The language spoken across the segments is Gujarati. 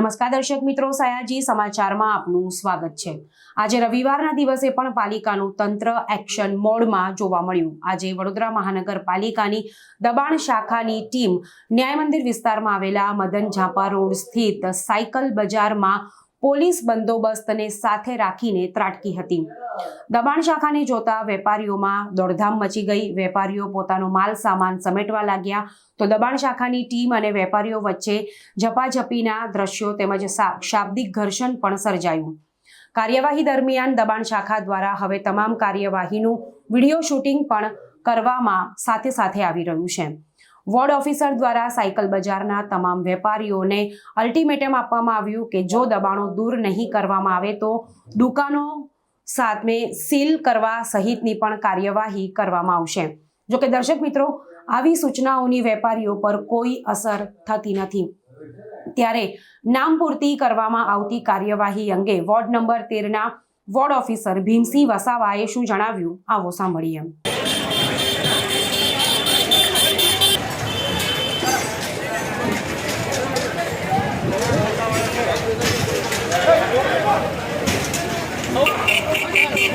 નમસ્કાર દર્શક મિત્રો, સયાજી સમાચારમાં આપનું સ્વાગત છે. આજે રવિવારના દિવસે પણ પાલિકાનું તંત્ર એક્શન મોડમાં જોવા મળ્યું. આજે વડોદરા મહાનગરપાલિકાની દબાણ શાખાની ટીમ ન્યાય મંદિર વિસ્તારમાં આવેલા મદન ઝાપા રોડ સ્થિત સાયકલ બજારમાં પોલીસ બંદોબસ્તને સાથે રાખીને ત્રાટકી હતી. દબાણ શાખાને જોતા વેપારીઓમાં દોડધામ મચી ગઈ. વેપારીઓ પોતાનો માલ સામાન સમેટવા લાગ્યા તો દબાણ શાખાની ટીમ અને વેપારીઓ વચ્ચે ઝપાઝપીના દ્રશ્યો તેમજ શાબ્દિક ઘર્ષણ પણ સર્જાયું. કાર્યવાહી દરમિયાન દબાણ શાખા દ્વારા હવે તમામ કાર્યવાહીનું વીડિયો શૂટિંગ પણ કરવામાં સાથે સાથે આવી રહ્યું છે. વોર્ડ ઓફિસર દ્વારા સાયકલ બજારના તમામ વેપારીઓને અલ્ટિમેટમ આપવામાં આવ્યું કે જો દબાણો દૂર નહીં કરવામાં આવે તો દુકાનો સામે સીલ કરવા સહિતની પણ કાર્યવાહી કરવામાં આવશે. જો કે દર્શક મિત્રો, આવી સૂચનાઓની વેપારીઓ પર કોઈ અસર થતી નથી. ત્યારે નામ પૂર્તિ કરવામાં આવતી કાર્યવાહી અંગે વોર્ડ નંબર તેરના વોર્ડ ઓફિસર ભીમસિંહ વસાવાએ શું જણાવ્યું? આવો સાંભળીએ.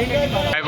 Ahí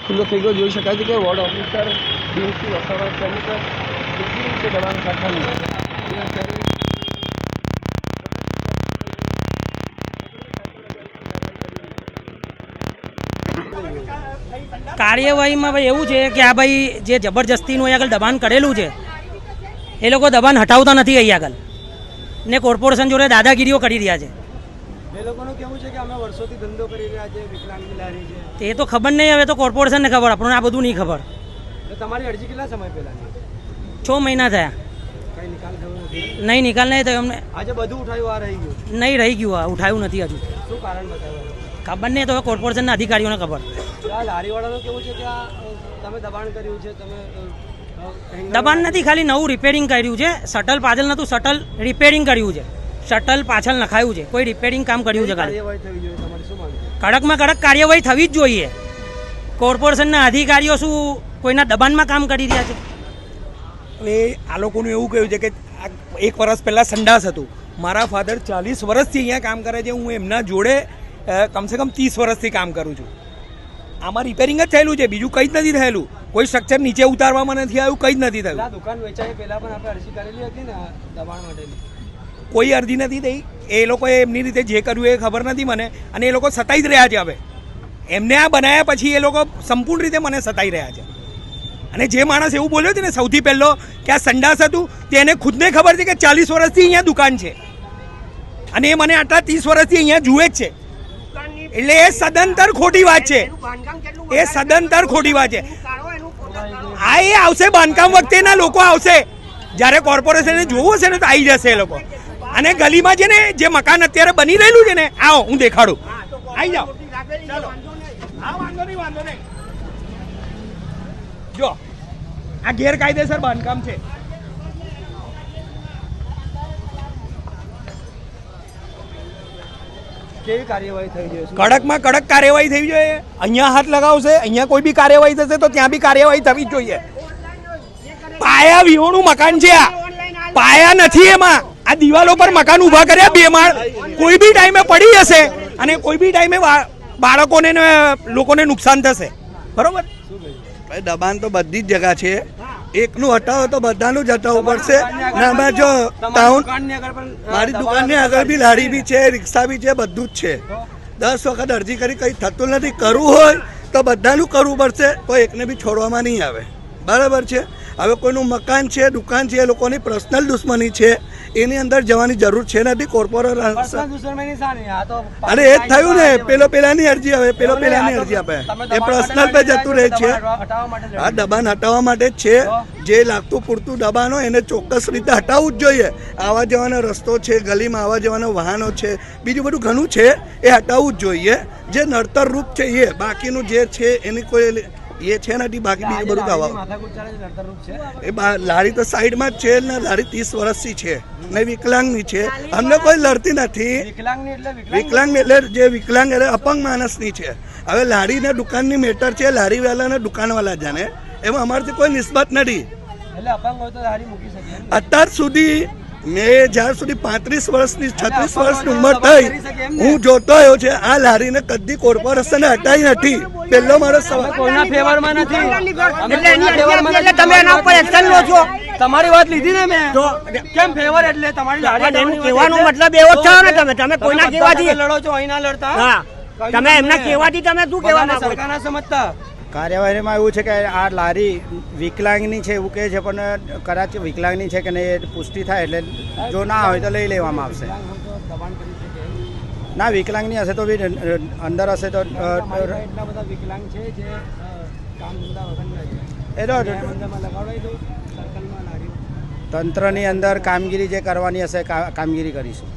ખુલ્લો થઈ ગયો જોઈ શકાય છે કે વોર્ડ ઓફિસર ડીએસપી કરી કેટલી છે દબાણ શાખાની કાર્યવાહીમાં ભાઈ એવું છે કે આ ભાઈ જે જબરજસ્તીનું અહીં આગળ દબાણ કરેલું છે એ લોકો દબાણ હટાવતા નથી અહીં આગળ. ને કોર્પોરેશન જોડે દાદાગીરીઓ કરી રહ્યા છે. એ તે તો ખબર નહીં હવે તો કોર્પોરેશનને ખબર આપણને આ બધું નહીં ખબર. તમારી અરજી કેટલા સમય પહેલા છ મહિના થયા. નહીં નિકાલ નહીં થયો અમને. આજે બધું ઉઠાયું આ રહી ગયું? નહીં રહી ગયું આ ઉઠાયું નથી હજુ. શું કારણ બતાવ્યું? ખબર નહીં તો કોર્પોરેશનના અધિકારીઓને ખબર. લારીવાળાનું કેવું છે કે તમે દબાણ કર્યું છે તમે અ, અ, hanger- દબાણ નથી ખાલી નવું રિપેરિંગ કર્યું છે. શટલ પાછળ નહોતું શટલ રિપેરિંગ કર્યું છે. શટલ પાછળ નખાયું છે. કોઈ રિપેરિંગ કામ કર્યું છે ખાલી કાર્યવાહી થવી જોઈએ તમારી શું માંગ છે? કડકમાં કડક કાર્યવાહી થવી જ જોઈએ. કોર્પોરેશનના અધિકારીઓ શું કોઈના દબાણમાં કામ કરી રહ્યા છે? હવે આ લોકોનું એવું કહ્યું છે કે એક વર્ષ પહેલાં સંડાસ હતું. મારા ફાધર ચાલીસ વર્ષથી અહીંયા કામ કરે છે હું એમના જોડે કમસે કમ ત્રીસ વર્ષથી કામ કરું છું. આમાં રિપેરિંગ જ થયેલું છે બીજું કંઈ જ નથી થયેલું. કોઈ સ્ટ્રક્ચર નીચે ઉતારવામાં નથી આવ્યું કંઈ જ નથી થયું. દુકાન વેચાય પહેલા પણ આપણે અરજી કરેલી હતી ને દબાણ માટેની. કોઈ અરજી નથી થઈ. એ લોકોએ એમની રીતે જે કર્યું એ ખબર નથી મને. અને એ લોકો સતાઈ જ રહ્યા છે હવે. એમને આ બનાવ્યા પછી એ લોકો સંપૂર્ણ રીતે મને સતાઈ રહ્યા છે. અને જે માણસ એવું બોલ્યો છે ને સૌથી પહેલો કે આ સંડાસ હતું તેને ખુદને ખબર છે કે ચાલીસ વર્ષથી અહીંયા દુકાન છે. અને એ મને આટલા ત્રીસ વર્ષથી અહીંયા જુએ જ છે. એટલે એ સદંતર ખોટી વાત છે. એનું બાંધકામ કેટલું એ સદંતર ખોટી વાત છે. આ એ આવશે બાંધકામ વખતેના લોકો આવશે. જ્યારે કોર્પોરેશને જોવું હશે ને તો આવી જશે એ લોકો. અને ગલીમાં છે ને જે મકાન અત્યારે બની રહેલું છે ને આવો હું દેખાડું. આવી જાઓ. હા જો આ ગેરકાયદેસર બાંધકામ છે. કેવી કાર્યવાહી થઈ જોઈએ? કડકમાં કડક કાર્યવાહી થવી જોઈએ. અહીંયા હાથ લગાવશે અહીંયા કોઈ બી કાર્યવાહી થશે તો ત્યાં બી કાર્યવાહી થવી જ જોઈએ. પાયા વિહોણું મકાન છે આ. પાયા નથી એમાં. આ દિવાલો પર મકાન ઊભા કર્યા બે માળ. કોઈ બી ટાઈમે પડી જશે અને કોઈ બી ટાઈમે બાળકોને લોકોને નુકસાન થશે. બરોબર? દબાણ તો બધી જ જગા છે. એકનું હટાવો તો બધાનું જ હટાવવું પડશે. આમાં જો ટાઉન મારી દુકાનની આગળ બી લારી બી છે, રિક્ષા બી છે, બધું જ છે. દસ વખત અરજી કરી, કંઈ થતું નથી. કરવું હોય તો બધાનું કરવું પડશે, કોઈ એકને બી છોડવામાં નહીં આવે. બરાબર છે? હવે કોઈનું મકાન છે, દુકાન છે, એ લોકોની પર્સનલ દુશ્મની છે. એની અંદર જવાની જરૂર છે નથી કોર્પોરેટ અરે એ જ થયું ને. પેલો પેલાની અરજી આવે પેલો પેલાની અરજી આપે. એ પર્સનલ પે જતું રહે છે આ દબાણ હટાવવા માટે છે. જે લાગતું પૂરતું દબાણ હોય એને ચોક્કસ રીતે હટાવવું જ જોઈએ. આવા જવાનો રસ્તો છે ગલીમાં આવા જવાના વાહનો છે બીજું બધું ઘણું છે એ હટાવવું જ જોઈએ. જે નડતર રૂપ છે એ બાકીનું જે છે એની કોઈ એ છે નથી બાકી બીજું બધું ગાવા. એ લારી તો સાઈડમાં જ છે ને લારી ત્રીસ વર્ષથી છે ને વિકલાંગની છે. અમને કોઈ લડતી નથી. વિકલાંગ એટલે જે વિકલાંગ એટલે અપંગ માણસની છે. હવે લારીને દુકાનની મેટર છે લારી વાળા ને દુકાનવાળા જાણે. એમાં અમારથી કોઈ નિસ્બત નથી. અત્યાર સુધી મેં જ્યાર સુધી પાંત્રીસ વર્ષની છત્રીસ વર્ષની ઉંમર થઈ હું જોતો આવ્યો છે આ લારીને કદી કોર્પોરેશને હટાવી નથી. પહેલો મારો સવાલ. કોઈના ફેવરમાં નથી. એટલે એની ફેવરમાં એટલે તમે એના ઉપર એક્શન લો છો. તમારી વાત લીધી ને મેં. કેમ ફેવર એટલે તમારી એમ કહેવાનો મતલબ એવો જ થયો ને તમે તમે. કોઈના કહેવાથી લડો છો અહીં ના લડતા? હા. તમે એમના કહેવાથી તમે શું કહેવા માંગો? સરકાર ના સમજતા? કાર્યવાહીમાં એવું છે કે આ લારી વિકલાંગની છે એવું કહે છે પણ કદાચ વિકલાંગની છે કે નહીં એ પુષ્ટિ થાય એટલે જો ના હોય તો લઈ લેવામાં આવશે. ના વિકલાંગની હશે તો બી અંદર હશે તો અ, એ તો તંત્રની અંદર કામગીરી જે કરવાની હશે કામગીરી કરીશું.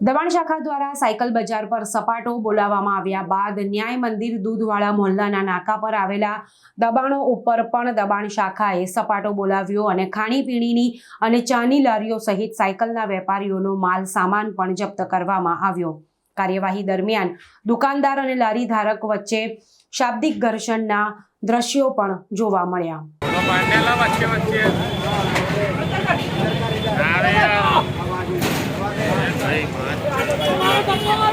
દબાણ શાખા દ્વારા સાયકલ બજાર પર સપાટો બોલાવવામાં આવ્યા બાદ ન્યાય મંદિર દૂધવાળા મોહલ્લાના નાકા પર આવેલા દબાણો ઉપર પણ દબાણ શાખાએ સપાટો બોલાવ્યો અને ખાણીપીણીની અને ચાની લારીઓ સહિત સાયકલના વેપારીઓનો માલ સામાન પણ જપ્ત કરવામાં આવ્યો. કાર્યવાહી દરમિયાન દુકાનદાર અને લારી ધારક વચ્ચે શાબ્દિક ઘર્ષણના દ્રશ્યો પણ જોવા મળ્યા. Come on!